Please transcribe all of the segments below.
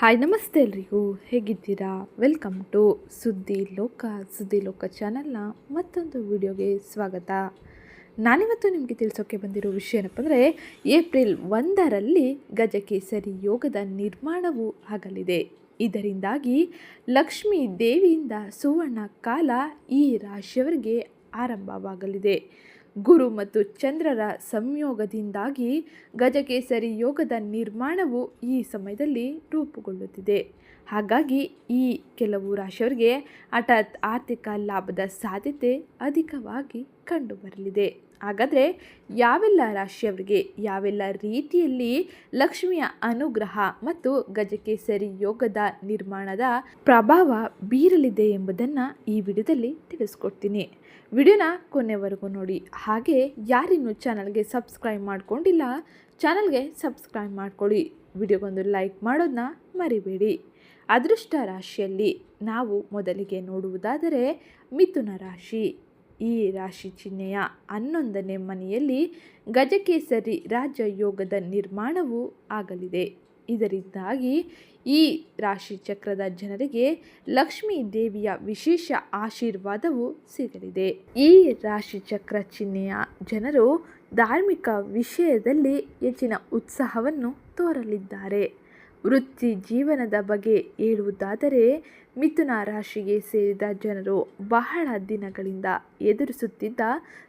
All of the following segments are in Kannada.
ಹಾಯ್, ನಮಸ್ತೆ ಎಲ್ರಿಗೂ. ಹೇಗಿದ್ದೀರಾ? ವೆಲ್ಕಮ್ ಟು ಸುದ್ದಿ ಲೋಕ ಸುದ್ದಿ ಲೋಕ ಚಾನಲ್ನ ಮತ್ತೊಂದು ವಿಡಿಯೋಗೆ ಸ್ವಾಗತ. ನಾನಿವತ್ತು ನಿಮಗೆ ತಿಳಿಸೋಕೆ ಬಂದಿರೋ ವಿಷಯ ಏನಪ್ಪ ಅಂದರೆ ಏಪ್ರಿಲ್ ಒಂದರಲ್ಲಿ ಗಜಕೇಸರಿ ಯೋಗದ ನಿರ್ಮಾಣವು ಆಗಲಿದೆ. ಇದರಿಂದಾಗಿ ಲಕ್ಷ್ಮೀ ದೇವಿಯಿಂದ ಸುವರ್ಣ ಕಾಲ ಈ ರಾಶಿಯವರಿಗೆ ಆರಂಭವಾಗಲಿದೆ. ಗುರು ಮತ್ತು ಚಂದ್ರರ ಸಂಯೋಗದಿಂದಾಗಿ ಗಜಕೇಸರಿ ಯೋಗದ ನಿರ್ಮಾಣವು ಈ ಸಮಯದಲ್ಲಿ ರೂಪುಗೊಳ್ಳುತ್ತಿದೆ. ಹಾಗಾಗಿ ಈ ಕೆಲವು ರಾಶಿಯವರಿಗೆ ಹಠಾತ್ ಆರ್ಥಿಕ ಲಾಭದ ಸಾಧ್ಯತೆ ಅಧಿಕವಾಗಿ ಕಂಡುಬರಲಿದೆ. ಹಾಗಾದರೆ ಯಾವೆಲ್ಲ ರಾಶಿಯವರಿಗೆ ಯಾವೆಲ್ಲ ರೀತಿಯಲ್ಲಿ ಲಕ್ಷ್ಮಿಯ ಅನುಗ್ರಹ ಮತ್ತು ಗಜಕೇಸರಿ ಯೋಗದ ನಿರ್ಮಾಣದ ಪ್ರಭಾವ ಬೀರಲಿದೆ ಎಂಬುದನ್ನು ಈ ವಿಡಿಯೋದಲ್ಲಿ ತಿಳಿಸ್ಕೊಡ್ತೀನಿ. ವಿಡಿಯೋನ ಕೊನೆವರೆಗೂ ನೋಡಿ. ಹಾಗೆ ಯಾರಿನ್ನೂ ಚಾನಲ್ಗೆ ಸಬ್ಸ್ಕ್ರೈಬ್ ಮಾಡ್ಕೊಂಡಿಲ್ಲ, ಚಾನಲ್ಗೆ ಸಬ್ಸ್ಕ್ರೈಬ್ ಮಾಡ್ಕೊಳ್ಳಿ. ವಿಡಿಯೋಗೊಂದು ಲೈಕ್ ಮಾಡೋದನ್ನ ಮರಿಬೇಡಿ. ಅದೃಷ್ಟ ರಾಶಿಯಲ್ಲಿ ನಾವು ಮೊದಲಿಗೆ ನೋಡುವುದಾದರೆ ಮಿಥುನ ರಾಶಿ. ಈ ರಾಶಿ ಚಿಹ್ನೆಯ ಹನ್ನೊಂದನೇ ಮನೆಯಲ್ಲಿ ಗಜಕೇಸರಿ ರಾಜಯೋಗದ ನಿರ್ಮಾಣವೂ ಆಗಲಿದೆ. ಇದರಿಂದಾಗಿ ಈ ರಾಶಿ ಚಕ್ರದ ಜನರಿಗೆ ಲಕ್ಷ್ಮೀ ದೇವಿಯ ವಿಶೇಷ ಆಶೀರ್ವಾದವು ಸಿಗಲಿದೆ. ಈ ರಾಶಿ ಚಕ್ರ ಚಿಹ್ನೆಯ ಜನರು ಧಾರ್ಮಿಕ ವಿಷಯದಲ್ಲಿ ಹೆಚ್ಚಿನ ಉತ್ಸಾಹವನ್ನು ತೋರಲಿದ್ದಾರೆ. ವೃತ್ತಿ ಜೀವನದ ಬಗ್ಗೆ ಹೇಳುವುದಾದರೆ, ಮಿಥುನ ರಾಶಿಗೆ ಸೇರಿದ ಜನರು ಬಹಳ ದಿನಗಳಿಂದ ಎದುರಿಸುತ್ತಿದ್ದ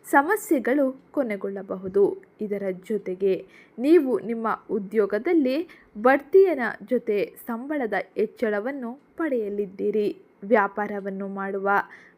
ಸಮಸ್ಯೆಗಳು ಕೊನೆಗೊಳ್ಳಬಹುದು. ಇದರ ಜೊತೆಗೆ ನೀವು ನಿಮ್ಮ ಉದ್ಯೋಗದಲ್ಲಿ ಬಡ್ತಿಯನ ಜೊತೆ ಸಂಬಳದ ಹೆಚ್ಚಳವನ್ನು ಪಡೆಯಲಿದ್ದೀರಿ. ವ್ಯಾಪಾರವನ್ನು ಮಾಡುವ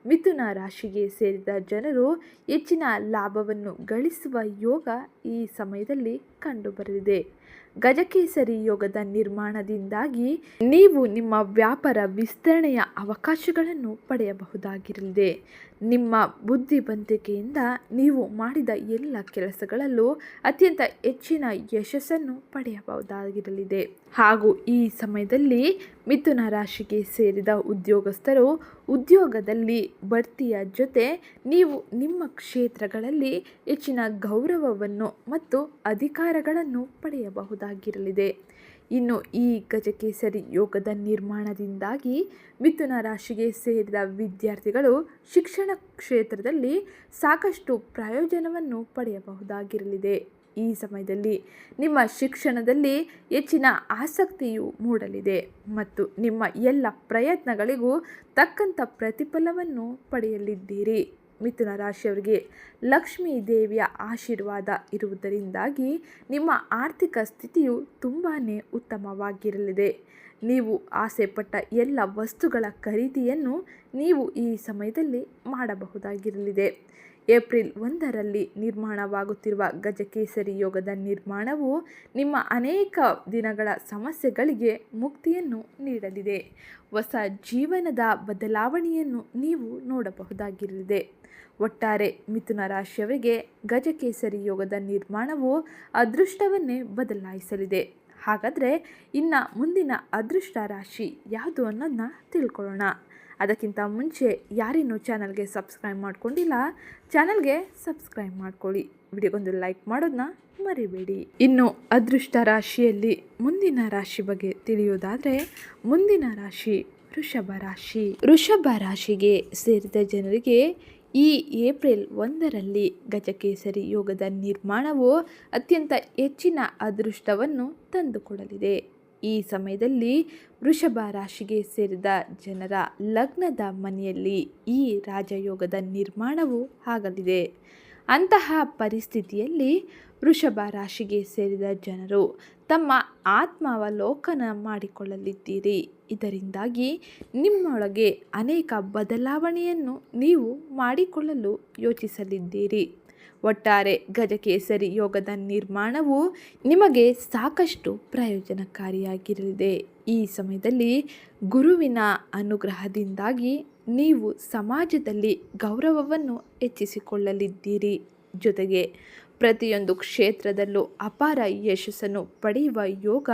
ಮಿಥುನ ರಾಶಿಗೆ ಸೇರಿದ ಜನರು ಹೆಚ್ಚಿನ ಲಾಭವನ್ನು ಗಳಿಸುವ ಯೋಗ ಈ ಸಮಯದಲ್ಲಿ ಕಂಡುಬರಲಿದೆ. ಗಜಕೇಸರಿ ಯೋಗದ ನಿರ್ಮಾಣದಿಂದಾಗಿ ನೀವು ನಿಮ್ಮ ವ್ಯಾಪಾರ ವಿಸ್ತರಣೆಯ ಅವಕಾಶಗಳನ್ನು ಪಡೆಯಬಹುದಾಗಿರಲಿದೆ. ನಿಮ್ಮ ಬುದ್ಧಿವಂತಿಕೆಯಿಂದ ನೀವು ಮಾಡಿದ ಎಲ್ಲ ಕೆಲಸಗಳಲ್ಲೂ ಅತ್ಯಂತ ಹೆಚ್ಚಿನ ಯಶಸ್ಸನ್ನು ಪಡೆಯಬಹುದಾಗಿರಲಿದೆ. ಹಾಗೂ ಈ ಸಮಯದಲ್ಲಿ ಮಿಥುನ ರಾಶಿಗೆ ಸೇರಿದ ಉದ್ಯೋಗಸ್ಥರು ಉದ್ಯೋಗದಲ್ಲಿ ಬಡ್ತಿಯ ಜೊತೆ ನೀವು ನಿಮ್ಮ ಕ್ಷೇತ್ರಗಳಲ್ಲಿ ಹೆಚ್ಚಿನ ಗೌರವವನ್ನು ಮತ್ತು ಅಧಿಕಾರಗಳನ್ನು ಪಡೆಯಬಹುದಾಗಿರಲಿದೆ. ಇನ್ನು ಈ ಗಜಕೇಸರಿ ಯೋಗದ ನಿರ್ಮಾಣದಿಂದಾಗಿ ಮಿಥುನ ರಾಶಿಗೆ ಸೇರಿದ ವಿದ್ಯಾರ್ಥಿಗಳು ಶಿಕ್ಷಣ ಕ್ಷೇತ್ರದಲ್ಲಿ ಸಾಕಷ್ಟು ಪ್ರಯೋಜನವನ್ನು ಪಡೆಯಬಹುದಾಗಿರಲಿದೆ. ಈ ಸಮಯದಲ್ಲಿ ನಿಮ್ಮ ಶಿಕ್ಷಣದಲ್ಲಿ ಹೆಚ್ಚಿನ ಆಸಕ್ತಿಯು ಮೂಡಲಿದೆ ಮತ್ತು ನಿಮ್ಮ ಎಲ್ಲ ಪ್ರಯತ್ನಗಳಿಗೂ ತಕ್ಕಂಥ ಪ್ರತಿಫಲವನ್ನು ಪಡೆಯಲಿದ್ದೀರಿ. ಮಿಥುನ ರಾಶಿಯವರಿಗೆ ಲಕ್ಷ್ಮೀ ದೇವಿಯ ಆಶೀರ್ವಾದ ಇರುವುದರಿಂದಾಗಿ ನಿಮ್ಮ ಆರ್ಥಿಕ ಸ್ಥಿತಿಯು ತುಂಬಾ ಉತ್ತಮವಾಗಿರಲಿದೆ. ನೀವು ಆಸೆಪಟ್ಟ ಎಲ್ಲ ವಸ್ತುಗಳ ಖರೀದಿಯನ್ನು ನೀವು ಈ ಸಮಯದಲ್ಲಿ ಮಾಡಬಹುದಾಗಿರಲಿದೆ. ಏಪ್ರಿಲ್ ಒಂದರಲ್ಲಿ ನಿರ್ಮಾಣವಾಗುತ್ತಿರುವ ಗಜಕೇಸರಿ ಯೋಗದ ನಿರ್ಮಾಣವು ನಿಮ್ಮ ಅನೇಕ ದಿನಗಳ ಸಮಸ್ಯೆಗಳಿಗೆ ಮುಕ್ತಿಯನ್ನು ನೀಡಲಿದೆ. ಹೊಸ ಜೀವನದ ಬದಲಾವಣೆಯನ್ನು ನೀವು ನೋಡಬಹುದಾಗಿರಲಿದೆ. ಒಟ್ಟಾರೆ ಮಿಥುನ ರಾಶಿಯವರಿಗೆ ಗಜಕೇಸರಿ ಯೋಗದ ನಿರ್ಮಾಣವು ಅದೃಷ್ಟವನ್ನೇ ಬದಲಾಯಿಸಲಿದೆ. ಹಾಗಾದರೆ ಇನ್ನು ಮುಂದಿನ ಅದೃಷ್ಟ ರಾಶಿ ಯಾವುದು ಅನ್ನೋದನ್ನ ತಿಳ್ಕೊಳ್ಳೋಣ. ಅದಕ್ಕಿಂತ ಮುಂಚೆ ಯಾರಿನ್ನೂ ಚಾನಲ್ಗೆ ಸಬ್ಸ್ಕ್ರೈಬ್ ಮಾಡ್ಕೊಂಡಿಲ್ಲ, ಚಾನಲ್ಗೆ ಸಬ್ಸ್ಕ್ರೈಬ್ ಮಾಡ್ಕೊಳ್ಳಿ. ವಿಡಿಯೋಗೊಂದು ಲೈಕ್ ಮಾಡೋದನ್ನ ಮರಿಬೇಡಿ. ಇನ್ನು ಅದೃಷ್ಟ ರಾಶಿಯಲ್ಲಿ ಮುಂದಿನ ರಾಶಿ ಬಗ್ಗೆ ತಿಳಿಯೋದಾದರೆ ಮುಂದಿನ ರಾಶಿ ವೃಷಭ ರಾಶಿ. ವೃಷಭ ರಾಶಿಗೆ ಸೇರಿದ ಜನರಿಗೆ ಈ ಏಪ್ರಿಲ್ ಒಂದರಲ್ಲಿ ಗಜಕೇಸರಿ ಯೋಗದ ನಿರ್ಮಾಣವು ಅತ್ಯಂತ ಹೆಚ್ಚಿನ ಅದೃಷ್ಟವನ್ನು ತಂದುಕೊಡಲಿದೆ. ಈ ಸಮಯದಲ್ಲಿ ವೃಷಭ ರಾಶಿಗೆ ಸೇರಿದ ಜನರ ಲಗ್ನದ ಮನೆಯಲ್ಲಿ ಈ ರಾಜಯೋಗದ ನಿರ್ಮಾಣವು ಆಗಲಿದೆ. ಅಂತಹ ಪರಿಸ್ಥಿತಿಯಲ್ಲಿ ವೃಷಭ ರಾಶಿಗೆ ಸೇರಿದ ಜನರು ತಮ್ಮ ಆತ್ಮಾವಲೋಕನ ಮಾಡಿಕೊಳ್ಳಲಿದ್ದೀರಿ. ಇದರಿಂದಾಗಿ ನಿಮ್ಮೊಳಗೆ ಅನೇಕ ಬದಲಾವಣೆಯನ್ನು ನೀವು ಮಾಡಿಕೊಳ್ಳಲು ಯೋಚಿಸಲಿದ್ದೀರಿ. ಒಟ್ಟಾರೆ ಗಜಕೇಸರಿ ಯೋಗದ ನಿರ್ಮಾಣವು ನಿಮಗೆ ಸಾಕಷ್ಟು ಪ್ರಯೋಜನಕಾರಿಯಾಗಿರಲಿದೆ. ಈ ಸಮಯದಲ್ಲಿ ಗುರುವಿನ ಅನುಗ್ರಹದಿಂದಾಗಿ ನೀವು ಸಮಾಜದಲ್ಲಿ ಗೌರವವನ್ನು ಹೆಚ್ಚಿಸಿಕೊಳ್ಳಲಿದ್ದೀರಿ. ಜೊತೆಗೆ ಪ್ರತಿಯೊಂದು ಕ್ಷೇತ್ರದಲ್ಲೂ ಅಪಾರ ಯಶಸ್ಸನ್ನು ಪಡೆಯುವ ಯೋಗ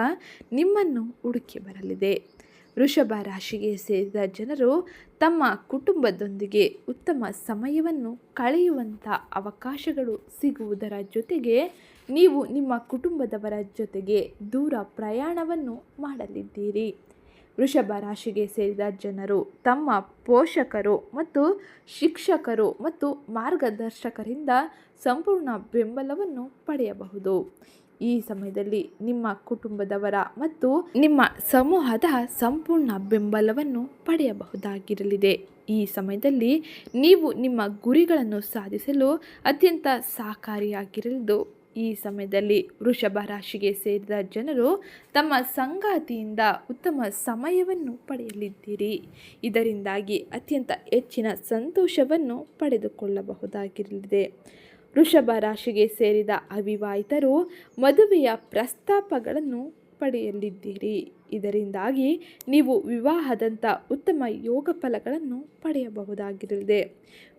ನಿಮ್ಮನ್ನು ಹುಡುಕಿ ಬರಲಿದೆ. ವೃಷಭ ರಾಶಿಗೆ ಸೇರಿದ ಜನರು ತಮ್ಮ ಕುಟುಂಬದೊಂದಿಗೆ ಉತ್ತಮ ಸಮಯವನ್ನು ಕಳೆಯುವಂಥ ಅವಕಾಶಗಳು ಸಿಗುವುದರ ಜೊತೆಗೆ ನೀವು ನಿಮ್ಮ ಕುಟುಂಬದವರ ಜೊತೆಗೆ ದೂರ ಪ್ರಯಾಣವನ್ನು ಮಾಡಲಿದ್ದೀರಿ. ವೃಷಭ ರಾಶಿಗೆ ಸೇರಿದ ಜನರು ತಮ್ಮ ಪೋಷಕರು ಮತ್ತು ಶಿಕ್ಷಕರು ಮತ್ತು ಮಾರ್ಗದರ್ಶಕರಿಂದ ಸಂಪೂರ್ಣ ಬೆಂಬಲವನ್ನು ಪಡೆಯಬಹುದು. ಈ ಸಮಯದಲ್ಲಿ ನಿಮ್ಮ ಕುಟುಂಬದವರ ಮತ್ತು ನಿಮ್ಮ ಸಮೂಹದ ಸಂಪೂರ್ಣ ಬೆಂಬಲವನ್ನು ಪಡೆಯಬಹುದಾಗಿರಲಿದೆ. ಈ ಸಮಯದಲ್ಲಿ ನೀವು ನಿಮ್ಮ ಗುರಿಗಳನ್ನು ಸಾಧಿಸಲು ಅತ್ಯಂತ ಸಹಕಾರಿಯಾಗಿರಲಿದ್ದು, ಈ ಸಮಯದಲ್ಲಿ ವೃಷಭ ರಾಶಿಗೆ ಸೇರಿದ ಜನರು ತಮ್ಮ ಸಂಗಾತಿಯಿಂದ ಉತ್ತಮ ಸಮಯವನ್ನು ಪಡೆಯಲಿದ್ದೀರಿ. ಇದರಿಂದಾಗಿ ಅತ್ಯಂತ ಹೆಚ್ಚಿನ ಸಂತೋಷವನ್ನು ಪಡೆದುಕೊಳ್ಳಬಹುದಾಗಿರಲಿದೆ. ವೃಷಭ ರಾಶಿಗೆ ಸೇರಿದ ಅವಿವಾಹಿತರು ಮದುವೆಯ ಪ್ರಸ್ತಾಪಗಳನ್ನು ಪಡೆಯಲಿದ್ದೀರಿ ಇದರಿಂದಾಗಿ ನೀವು ವಿವಾಹದಂಥ ಉತ್ತಮ ಯೋಗ ಫಲಗಳನ್ನು ಪಡೆಯಬಹುದಾಗಿರಲಿದೆ.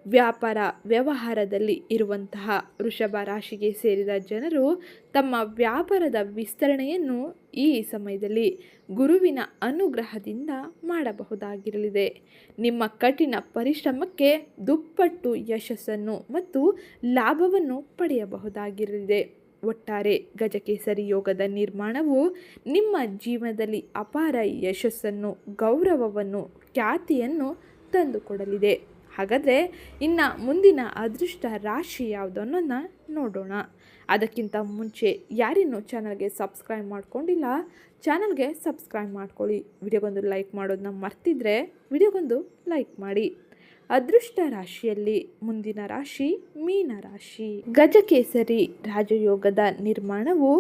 ವ್ಯಾಪಾರ ವ್ಯವಹಾರದಲ್ಲಿ ಇರುವಂತಹ ವೃಷಭ ರಾಶಿಗೆ ಸೇರಿದ ಜನರು ತಮ್ಮ ವ್ಯಾಪಾರದ ವಿಸ್ತರಣೆಯನ್ನು ಈ ಸಮಯದಲ್ಲಿ ಗುರುವಿನ ಅನುಗ್ರಹದಿಂದ ಮಾಡಬಹುದಾಗಿರಲಿದೆ. ನಿಮ್ಮ ಕಠಿಣ ಪರಿಶ್ರಮಕ್ಕೆ ದುಪ್ಪಟ್ಟು ಯಶಸ್ಸನ್ನು ಮತ್ತು ಲಾಭವನ್ನು ಪಡೆಯಬಹುದಾಗಿರಲಿದೆ. ಒಟ್ಟಾರೆ ಗಜಕೇಸರಿ ಯೋಗದ ನಿರ್ಮಾಣವು ನಿಮ್ಮ ಜೀವನದಲ್ಲಿ ಅಪಾರ ಯಶಸ್ಸನ್ನು, ಗೌರವವನ್ನು, ಖ್ಯಾತಿಯನ್ನು ತಂದುಕೊಡಲಿದೆ. ಹಾಗಾದರೆ ಇನ್ನು ಮುಂದಿನ ಅದೃಷ್ಟ ರಾಶಿ ಯಾವುದು ಅನ್ನೋದನ್ನ ನೋಡೋಣ. ಅದಕ್ಕಿಂತ ಮುಂಚೆ ಯಾರಿನ್ನೂ ಚಾನಲ್ಗೆ ಸಬ್ಸ್ಕ್ರೈಬ್ ಮಾಡ್ಕೊಂಡಿಲ್ಲ, ಚಾನಲ್ಗೆ ಸಬ್ಸ್ಕ್ರೈಬ್ ಮಾಡ್ಕೊಳ್ಳಿ. ವಿಡಿಯೋಗೊಂದು ಲೈಕ್ ಮಾಡೋದನ್ನ ಮರ್ತಿದ್ರೆ ವಿಡಿಯೋಗೊಂದು ಲೈಕ್ ಮಾಡಿ. ಅದೃಷ್ಟ ರಾಶಿಯಲ್ಲಿ ಮುಂದಿನ ರಾಶಿ ಮೀನ ರಾಶಿ. ಗಜಕೇಸರಿ ರಾಜಯೋಗದ ನಿರ್ಮಾಣವು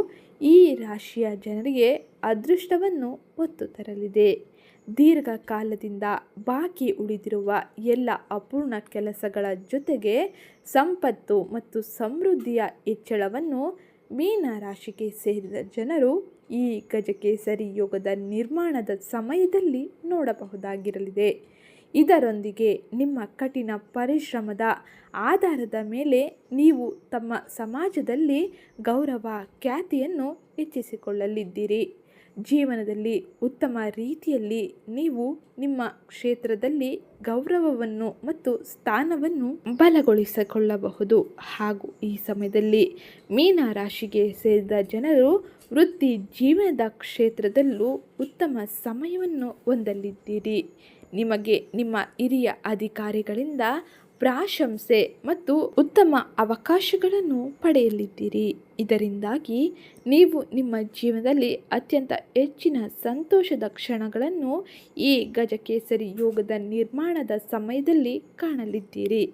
ಈ ರಾಶಿಯ ಜನರಿಗೆ ಅದೃಷ್ಟವನ್ನು ಒತ್ತು ತರಲಿದೆ. ದೀರ್ಘಕಾಲದಿಂದ ಬಾಕಿ ಉಳಿದಿರುವ ಎಲ್ಲ ಅಪೂರ್ಣ ಕೆಲಸಗಳ ಜೊತೆಗೆ ಸಂಪತ್ತು ಮತ್ತು ಸಮೃದ್ಧಿಯ ಹೆಚ್ಚಳವನ್ನು ಮೀನ ರಾಶಿಗೆ ಸೇರಿದ ಜನರು ಈ ಗಜಕೇಸರಿ ಯೋಗದ ನಿರ್ಮಾಣದ ಸಮಯದಲ್ಲಿ ನೋಡಬಹುದಾಗಿರಲಿದೆ. ಇದರೊಂದಿಗೆ ನಿಮ್ಮ ಕಠಿಣ ಪರಿಶ್ರಮದ ಆಧಾರದ ಮೇಲೆ ನೀವು ತಮ್ಮ ಸಮಾಜದಲ್ಲಿ ಗೌರವ ಖ್ಯಾತಿಯನ್ನು ಹೆಚ್ಚಿಸಿಕೊಳ್ಳಲಿದ್ದೀರಿ. ಜೀವನದಲ್ಲಿ ಉತ್ತಮ ರೀತಿಯಲ್ಲಿ ನೀವು ನಿಮ್ಮ ಕ್ಷೇತ್ರದಲ್ಲಿ ಗೌರವವನ್ನು ಮತ್ತು ಸ್ಥಾನವನ್ನು ಬಲಗೊಳಿಸಿಕೊಳ್ಳಬಹುದು. ಹಾಗೂ ಈ ಸಮಯದಲ್ಲಿ ಮೀನ ರಾಶಿಗೆ ಸೇರಿದ ಜನರು ವೃತ್ತಿ ಜೀವನದ ಕ್ಷೇತ್ರದಲ್ಲೂ ಉತ್ತಮ ಸಮಯವನ್ನು ಹೊಂದಲಿದ್ದೀರಿ. ನಿಮಗೆ ನಿಮ್ಮ ಹಿರಿಯ ಅಧಿಕಾರಿಗಳಿಂದ ಪ್ರಾಶಂಸೆ ಮತ್ತು ಉತ್ತಮ ಅವಕಾಶಗಳನ್ನು ಪಡೆಯಲಿದ್ದೀರಿ. ಇದರಿಂದಾಗಿ ನೀವು ನಿಮ್ಮ ಜೀವನದಲ್ಲಿ ಅತ್ಯಂತ ಹೆಚ್ಚಿನ ಸಂತೋಷದ ಕ್ಷಣಗಳನ್ನು ಈ ಗಜಕೇಸರಿ ಯೋಗದ ನಿರ್ಮಾಣದ ಸಮಯದಲ್ಲಿ ಕಾಣಲಿದ್ದೀರಿ.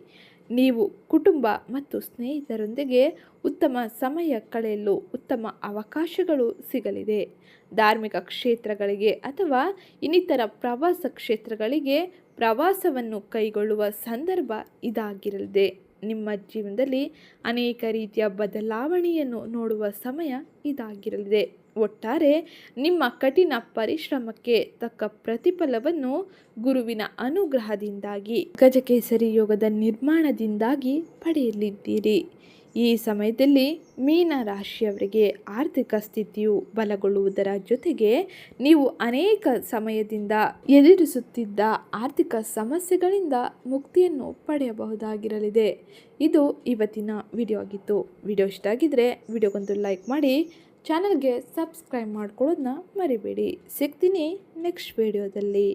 ನೀವು ಕುಟುಂಬ ಮತ್ತು ಸ್ನೇಹಿತರೊಂದಿಗೆ ಉತ್ತಮ ಸಮಯ ಕಳೆಯಲು ಉತ್ತಮ ಅವಕಾಶಗಳು ಸಿಗಲಿದೆ. ಧಾರ್ಮಿಕ ಕ್ಷೇತ್ರಗಳಿಗೆ ಅಥವಾ ಇನ್ನಿತರ ಪ್ರವಾಸ ಕ್ಷೇತ್ರಗಳಿಗೆ ಪ್ರವಾಸವನ್ನು ಕೈಗೊಳ್ಳುವ ಸಂದರ್ಭ ಇದಾಗಿರಲಿದೆ. ನಿಮ್ಮ ಜೀವನದಲ್ಲಿ ಅನೇಕ ರೀತಿಯ ಬದಲಾವಣೆಯನ್ನು ನೋಡುವ ಸಮಯ ಇದಾಗಿರಲಿದೆ. ಒಟ್ಟಾರೆ ನಿಮ್ಮ ಕಠಿಣ ಪರಿಶ್ರಮಕ್ಕೆ ತಕ್ಕ ಪ್ರತಿಫಲವನ್ನು ಗುರುವಿನ ಅನುಗ್ರಹದಿಂದಾಗಿ ಗಜಕೇಸರಿ ಯೋಗದ ನಿರ್ಮಾಣದಿಂದಾಗಿ ಪಡೆಯಲಿದ್ದೀರಿ. ಈ ಸಮಯದಲ್ಲಿ ಮೀನ ರಾಶಿಯವರಿಗೆ ಆರ್ಥಿಕ ಸ್ಥಿತಿಯು ಬಲಗೊಳ್ಳುವುದರ ಜೊತೆಗೆ ನೀವು ಅನೇಕ ಸಮಯದಿಂದ ಎದುರಿಸುತ್ತಿದ್ದ ಆರ್ಥಿಕ ಸಮಸ್ಯೆಗಳಿಂದ ಮುಕ್ತಿಯನ್ನು ಪಡೆಯಬಹುದಾಗಿರಲಿದೆ. ಇದು ಇವತ್ತಿನ ವಿಡಿಯೋ ಆಗಿತ್ತು. ವಿಡಿಯೋ ಇಷ್ಟ ಆಗಿದ್ದರೆ ವಿಡಿಯೋಗೊಂದು ಲೈಕ್ ಮಾಡಿ ಚಾನಲ್ಗೆ ಸಬ್ಸ್ಕ್ರೈಬ್ ಮಾಡ್ಕೊಳ್ಳೋದನ್ನ ಮರಿಬೇಡಿ ಸಿಗ್ತೀನಿ ನೆಕ್ಸ್ಟ್ ವಿಡಿಯೋದಲ್ಲಿ.